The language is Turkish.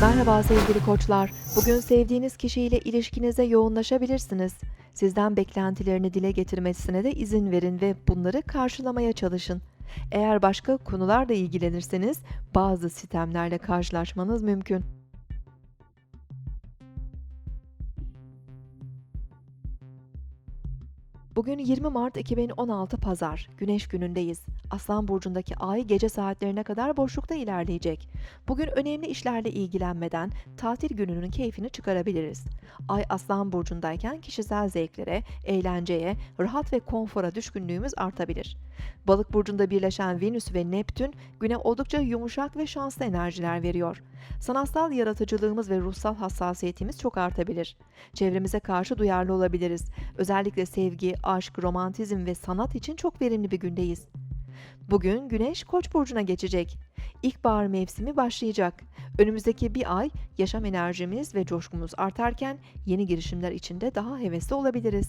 Merhaba sevgili koçlar. Bugün sevdiğiniz kişiyle ilişkinize yoğunlaşabilirsiniz. Sizden beklentilerini dile getirmesine de izin verin ve bunları karşılamaya çalışın. Eğer başka konularla ilgilenirseniz bazı sistemlerle karşılaşmanız mümkün. Bugün 20 Mart 2016 Pazar, Güneş günündeyiz. Aslan burcundaki ay gece saatlerine kadar boşlukta ilerleyecek. Bugün önemli işlerle ilgilenmeden tatil gününün keyfini çıkarabiliriz. Ay Aslan burcundayken kişisel zevklere, eğlenceye, rahat ve konfora düşkünlüğümüz artabilir. Balık burcunda birleşen Venüs ve Neptün güne oldukça yumuşak ve şanslı enerjiler veriyor. Sanatsal yaratıcılığımız ve ruhsal hassasiyetimiz çok artabilir. Çevremize karşı duyarlı olabiliriz. Özellikle sevgi, aşk, romantizm ve sanat için çok verimli bir gündeyiz. Bugün Güneş Koç burcuna geçecek. İlkbahar mevsimi başlayacak. Önümüzdeki bir ay yaşam enerjimiz ve coşkumuz artarken yeni girişimler için de daha hevesli olabiliriz.